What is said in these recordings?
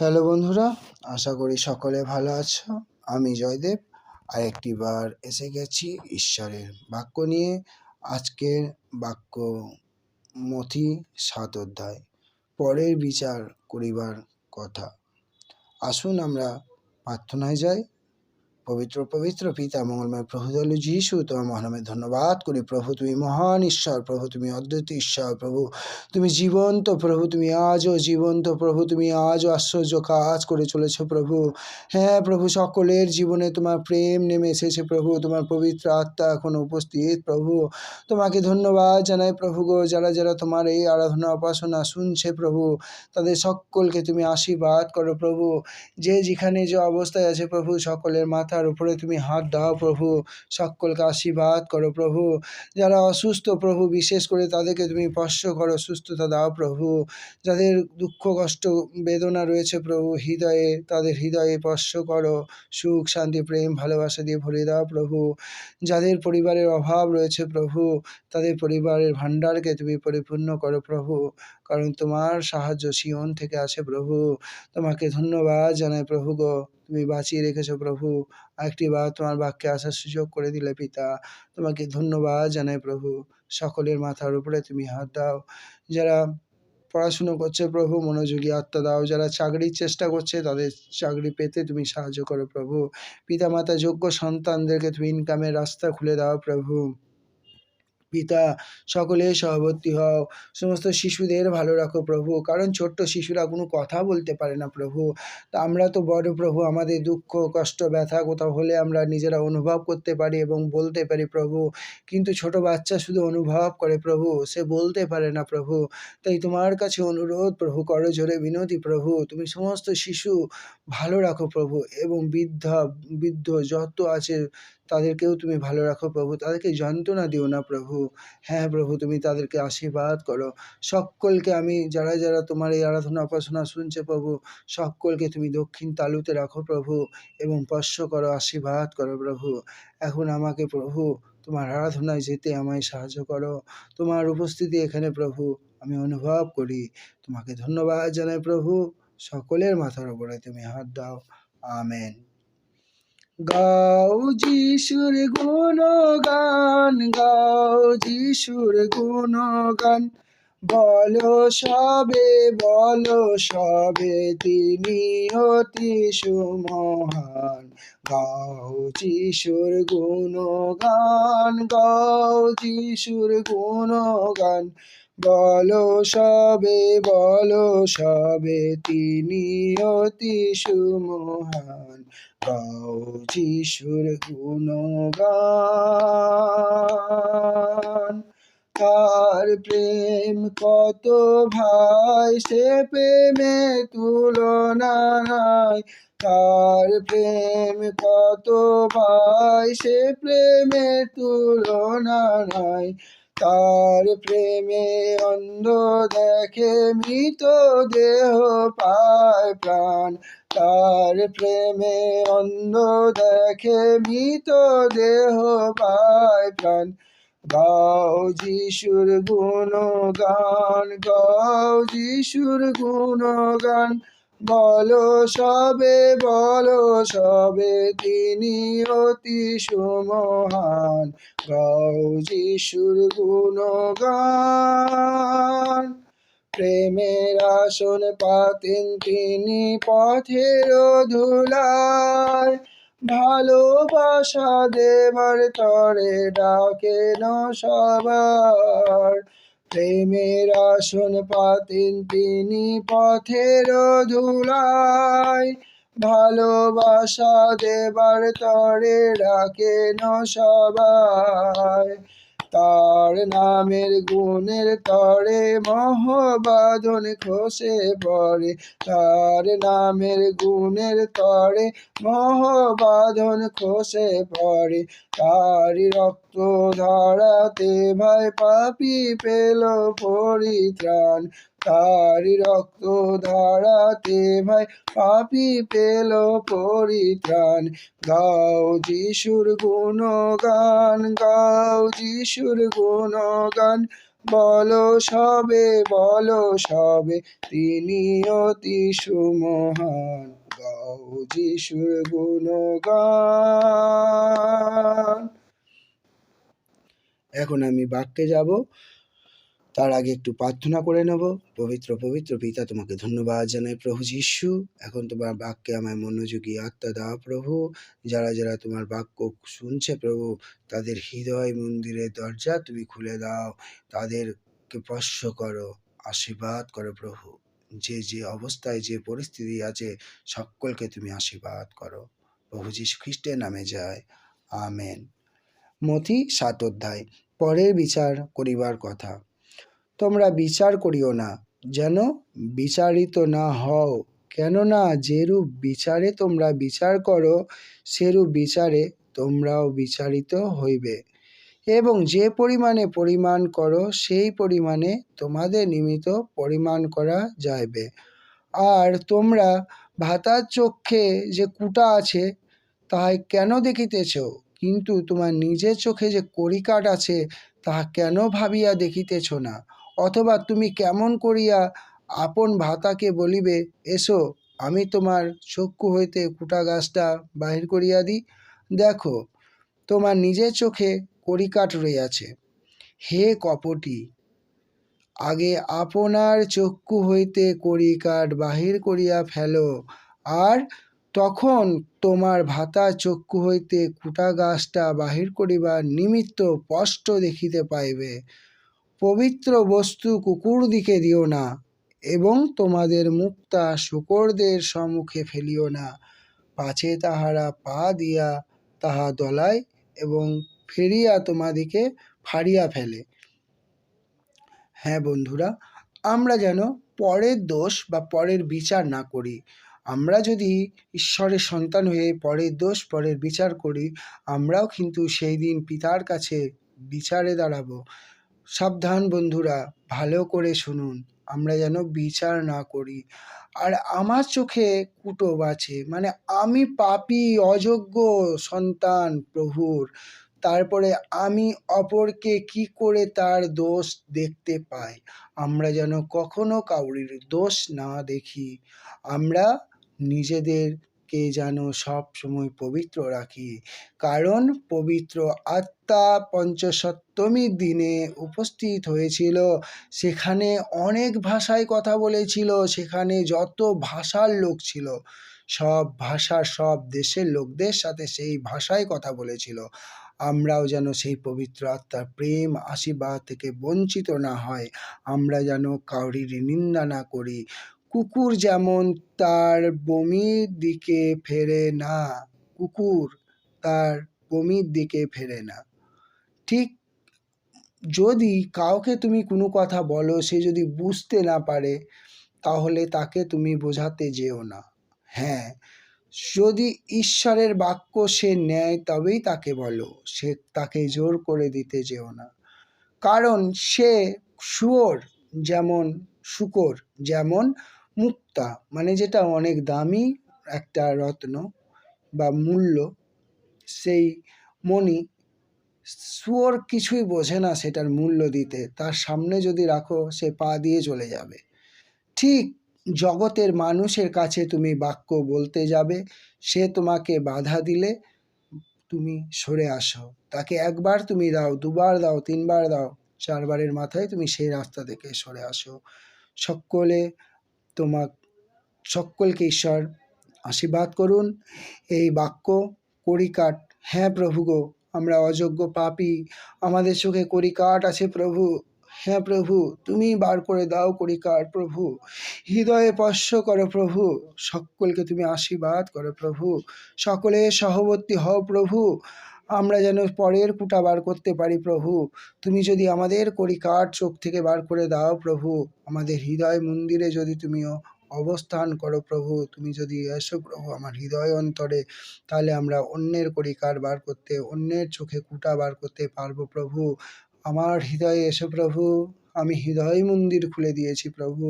Hello বন্ধুরা, আশা করি সকলে ভালো আছো। আমি জয়দেব আরেকটি বার এসে গেছি ঈশ্বরের বাক্য নিয়ে। আজকের বাক্য মথি সাত অধ্যায়, পরের বিচার করিবার কথা। আসুন আমরা প্রার্থনায় যাই। পবিত্র পবিত্র পিতা মঙ্গলময় প্রভু দল যিশু, তোমার মহানামে ধন্যবাদ করি। প্রভু, তুমি মহান ঈশ্বর, প্রভু, তুমি অদ্বৈত ঈশ্বর, প্রভু, তুমি জীবন্ত প্রভু, তুমি আজও জীবন্ত প্রভু, তুমি আজও আশ্চর্য কাজ করে চলেছ প্রভু। হ্যাঁ প্রভু, সকলের জীবনে তোমার প্রেম নেমে এসেছে প্রভু, তোমার পবিত্র আত্মা এখন উপস্থিত প্রভু। তোমাকে ধন্যবাদ জানাই প্রভু গো, যারা যারা তোমার এই আরাধনা, উপাসনা শুনছে প্রভু, তাদের সকলকে তুমি আশীর্বাদ করো প্রভু। যে যেখানে যে অবস্থায় আছে প্রভু, সকলের মাথার উপরে তুমি হাত দাও প্রভু। সকলকে আশীর্বাদ করো প্রভু। যারা অসুস্থ প্রভু, বিশেষ করে তাদেরকে তুমি স্পর্শ করো, সুস্থতা দাও প্রভু। যাদের দুঃখ, কষ্ট, বেদনা রয়েছে প্রভু, হৃদয়ে, তাদের হৃদয়ে স্পর্শ করো। সুখ, শান্তি, প্রেম, ভালোবাসা দিয়ে ভরে দাও প্রভু। যাদের পরিবারের অভাব রয়েছে প্রভু, তাদের পরিবারের ভাণ্ডারকে তুমি পরিপূর্ণ করো প্রভু। কারণ তোমার সাহায্য সিয়ন থেকে আসে প্রভু। তোমাকে ধন্যবাদ জানাই প্রভু গো। তুমি বাঁচিয়ে রেখেছো প্রভু। আরেকটি বার তোমার বাক্যে আসার সুযোগ করে দিলে পিতা। তোমাকে ধন্যবাদ জানাই প্রভু। সকলের মাথার উপরে তুমি হাত দাও। যারা পড়াশুনো করছে প্রভু, মনোযোগী আত্মা দাও। যারা চাকরির চেষ্টা করছে, তাদের চাকরি পেতে তুমি সাহায্য করো প্রভু। পিতামাতা, যোগ্য সন্তানদেরকে তুমি ইনকামের রাস্তা খুলে দাও প্রভু। পিতা, সকলে সহবর্তী হও। সমস্ত শিশুদের ভালো রাখো প্রভু, কারণ ছোট্ট শিশুরা কোনো কথা বলতে পারে না প্রভু। তা আমরা তো বড় প্রভু, আমাদের দুঃখ, কষ্ট, ব্যথা কোথাও হলে আমরা নিজেরা অনুভব করতে পারি এবং বলতে পারি প্রভু। কিন্তু ছোট বাচ্চা শুধু অনুভব করে প্রভু, সে বলতে পারে না প্রভু। তাই তোমার কাছে অনুরোধ প্রভু, করো জোরে বিনতি প্রভু। তুমি সমস্ত শিশু ভালো রাখো প্রভু এবং বৃদ্ধা, বৃদ্ধ যত আছে তাদেরকেও তুমি ভালো রাখো প্রভু, তাদেরকে যন্ত্রণা দিও না প্রভু। হ্যাঁ প্রভু, তুমি তাদেরকে আশীর্বাদ করো। সকলকে আমি, যারা যারা তোমার এই আরাধনা উপাসনা শুনছে প্রভু, সকলকে তুমি দক্ষিণ তালুতে রাখো প্রভু এবং স্পর্শ করো, আশীর্বাদ করো প্রভু। এখন আমাকে প্রভু, তোমার আরাধনায় যেতে আমায় সাহায্য করো। তোমার উপস্থিতি এখানে প্রভু, আমি অনুভব করি। তোমাকে ধন্যবাদ জানাই প্রভু। সকলের মাথার উপরে তুমি হাত দাও। আমেন। গাও যিশুর গুণগান, গাও যিশুর গুণগান। বলো সবে বলো সবে তিনি অতি সুমহান। গাও যিশুর গুণগান, গাও যিশুর গুণগান। বলো সবে বলো সবে তিনি অতি সুমহান। গাও যিশুর গুণগান। তার প্রেম কত ভাই, সে প্রেমে তুলনা নাই। তার প্রেম কত ভাই, সে প্রেমে তুলনা নাই। তার প্রেমে অন্ধ দেখে মৃত দেহ পায় প্রাণ। তার প্রেমে অন্ধ দেখে মৃত দেহ পায় প্রাণ। গাও যিশুর গুণগান, গাও যিশুর গুণগান বলো সবে বলো সবে তিনি অতি সুমহান। গাও গুণগান। প্রেমের আসন পাতেন তিনি পথের ধুলায়। ভালোবাসা দেবার তরে ডাকেন সবার। প্রেমের আসন পাতেন তিনি পথের ধুলায় ভালোবাসা দেবার তরে ডাকেন সবাই। তার নামের গুণের তরে মহবাদন খসে পড়ে। তার নামের গুণের তরে মহবাদন খসে পড়ে। তারি রক্ত ধারাতে ভাই পাপি পেল পরিত্রাণ। তারি রক্ত ধারাতে ভাই পাপি পেল পরিত্রাণ। গাও যিশুর গুণগান, গাও যিশুর গুণগান। বলো সবে বলো সবে, তিনি অতি সুমহান। গাও যিশুর গুণগান। এখন আমি বাক্যে যাব। তার আগে একটু প্রার্থনা করে নেব। পবিত্র পবিত্র পিতা, তোমাকে ধন্যবাদ জানাই প্রভু যিশু। এখন তোমার বাক্যে আমায় মনোযোগী আত্মা দাও প্রভু। যারা যারা তোমার বাক্য শুনছে প্রভু, তাদের হৃদয় মন্দিরের দরজা তুমি খুলে দাও। তাদেরকে স্পর্শ করো, আশীর্বাদ করো প্রভু। যে যে অবস্থায়, যে পরিস্থিতি আছে, সকলকে তুমি আশীর্বাদ করো। প্রভু যীশু খ্রিস্টের নামে যায়। আমেন। মতি সাত অধ্যায়। পরের বিচার করিবার কথা। তোমরা বিচার করিও না, যেন বিচারিত না হও। কেননা যেরূপ বিচারে তোমরা বিচার করো, সেরূপ বিচারে তোমরাও বিচারিত হইবে। এবং যে পরিমাণে পরিমাণ করো, সেই পরিমাণে তোমাদের নিমিত্ত পরিমাণ করা যাইবে। আর তোমরা ভাতার চক্ষে যে কুটা আছে, তাহাই কেন দেখিতেছ? কিন্তু তোমার নিজের চোখে যে কড়িকাঠ আছে, তাহা কেন ভাবিয়া দেখিতেছ না? অথবা তুমি কেমন করিয়া আপন ভাতাকে বলিবে, এসো, আমি তোমার চক্ষু হইতে কুটা গাছটা বাহির করিয়া দিই। দেখো, তোমার নিজের চোখে কড়িকাঠ রইয়াছে। হে কপটি, আগে আপনার চক্ষু হইতে কড়িকাঠ বাহির করিয়া ফেলো, আর তখন তোমার ভাতা চক্ষু হইতে কুটা গাছটা বাহির করিবার নিমিত্ত স্পষ্ট দেখিতে পাইবে। পবিত্র বস্তু কুকুর দিকে দিও না এবং তোমাদের মুক্তা শুকরদের সম্মুখে ফেলিও না। পাছে তাহারা পা দিয়া তাহা দলায় এবং ফিরিয়া তোমাদিকে ফাড়িয়া ফেলে। হ্যাঁ বন্ধুরা, আমরা যেন পরের দোষ বা পরের বিচার না করি। আমরা যদি ঈশ্বরের সন্তান হয়ে পরের দোষ, পরের বিচার করি, আমরাও কিন্তু সেই দিন পিতার কাছে বিচারে দাঁড়াবো। সাবধান বন্ধুরা, ভালো করে শুনুন। আমরা যেন বিচার না করি। আর আমার চোখে কুটো আছে মানে আমি পাপি, অযোগ্য সন্তান প্রভুর। তারপরে আমি অপরকে কি করে তার দোষ দেখতে পাই? আমরা যেন কখনো কাউরির দোষ না দেখি। আমরা নিজেদেরকে যেন সব সময় পবিত্র রাখি। কারণ পবিত্র আত্মা পঞ্চসপ্তমীর দিনে উপস্থিত হয়েছিল। সেখানে অনেক ভাষায় কথা বলেছিল। সেখানে যত ভাষার লোক ছিল, সব ভাষার সব দেশের লোকদের সাথে সেই ভাষায় কথা বলেছিল। আমরাও যেন সেই পবিত্র আত্মার প্রেম, আশীর্বাদ থেকে বঞ্চিত না হয়। আমরা যেন কাউরির নিন্দা না করি। কুকুর যেমন তার বমির দিকে ফেরে না, কুকুর তার বমির দিকে ফেরে না। ঠিক যদি কাউকে তুমি কোনো কথা বলো, সে যদি বুঝতে না পারে, তাহলে তাকে তুমি বোঝাতে যেও না। হ্যাঁ যদি ঈশ্বরের বাক্য সে নেয়, তবেই তাকে বলো, সে তাকে জোর করে দিতে যেও না। কারণ সে শুয়োর যেমন শুকর, যেমন মুক্তা মানে যেটা অনেক দামি একটা রত্ন বা মূল্য, সেই মণি শুয়োর কিছুই বোঝে না সেটার মূল্য দিতে। তার সামনে যদি রাখো, সে পা দিয়ে চলে যাবে। ঠিক জগতের মানুষের কাছে তুমি বাক্য বলতে যাবে, সে তোমাকে বাধা দিলে তুমি সরে আসো। তাকে একবার তুমি দাও, দুবার দাও, তিনবার দাও, চারবারের মাথায় তুমি সেই রাস্তা থেকে সরে আসো। সকলে তোমার সকলকে ঈশ্বর আশীর্বাদ করুন। এই বাক্য কড়িকাঠ হ্যাঁ প্রভু গো, আমরা অযোগ্য পাপি। আমাদের চোখে কড়িকাঠ আছে প্রভু। হ্যাঁ প্রভু, তুমি বার করে দাও কড়িকাঠ প্রভু। হৃদয়ে স্পর্শ করো প্রভু। সকলকে তুমি আশীর্বাদ করো প্রভু। সকলে সহবর্তী হও প্রভু। আমরা যেন পরের কুটা বার করতে পারি প্রভু। তুমি যদি আমাদের কড়িকাঠ চোখ থেকে বার করে দাও প্রভু, আমাদের হৃদয় মন্দিরে যদি তুমিও অবস্থান করো প্রভু, তুমি যদি এসো প্রভু আমার হৃদয় অন্তরে, তাহলে আমরা অন্যের কড়িকাঠ বার করতে, অন্যের চোখে কুটা বার করতে পারব প্রভু। আমার হৃদয়ে এসো প্রভু, আমি হৃদয় মন্দির খুলে দিয়েছি প্রভু,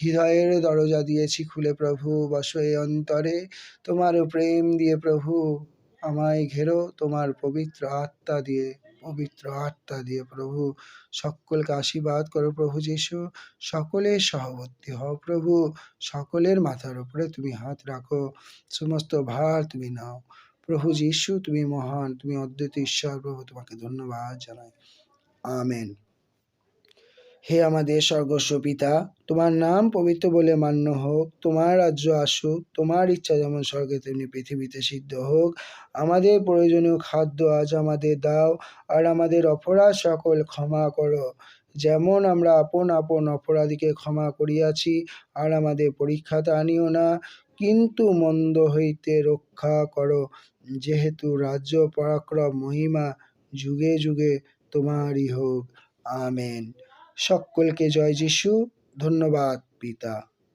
হৃদয়ের দরজা দিয়েছি খুলে প্রভু, বসো অন্তরে তোমার প্রেম দিয়ে প্রভু। আমায় ঘেরো তোমার পবিত্র আত্মা দিয়ে, পবিত্র আত্মা দিয়ে প্রভু। সকলকে আশীর্বাদ করো প্রভু যিশু। সকলের সহবর্তী হও প্রভু। সকলের মাথার উপরে তুমি হাত রাখো। সমস্ত ভার তুমি নাও। প্রভু যিশু, তুমি মহান, তুমি অদ্বিতীয় ঈশ্বর, প্রভু তোমাকে ধন্যবাদ জানাই। আমেন। হে আমাদের স্বর্গস্ব পিতা, তোমার নাম পবিত্র বলে মান্য হোক, তোমার রাজ্য আসুক, তোমার ইচ্ছা যেমন স্বর্গে, তেমনি পৃথিবীতে সিদ্ধ হোক। আমাদের প্রয়োজনীয় খাদ্য আজ আমাদের দাও, আর আমাদের অপরাধ সকল ক্ষমা করো। যেমন আমরা আপন আপন অপরাধীকে ক্ষমা করিয়াছি, আর আমাদের পরীক্ষাতে আনিও না, কিন্তু মন্দ হইতে রক্ষা করো। যেহেতু রাজ্য, পরাক্রম, মহিমা যুগে যুগে তোমারই হোক, আমেন। সকলকে জয় যিশু। ধন্যবাদ পিতা।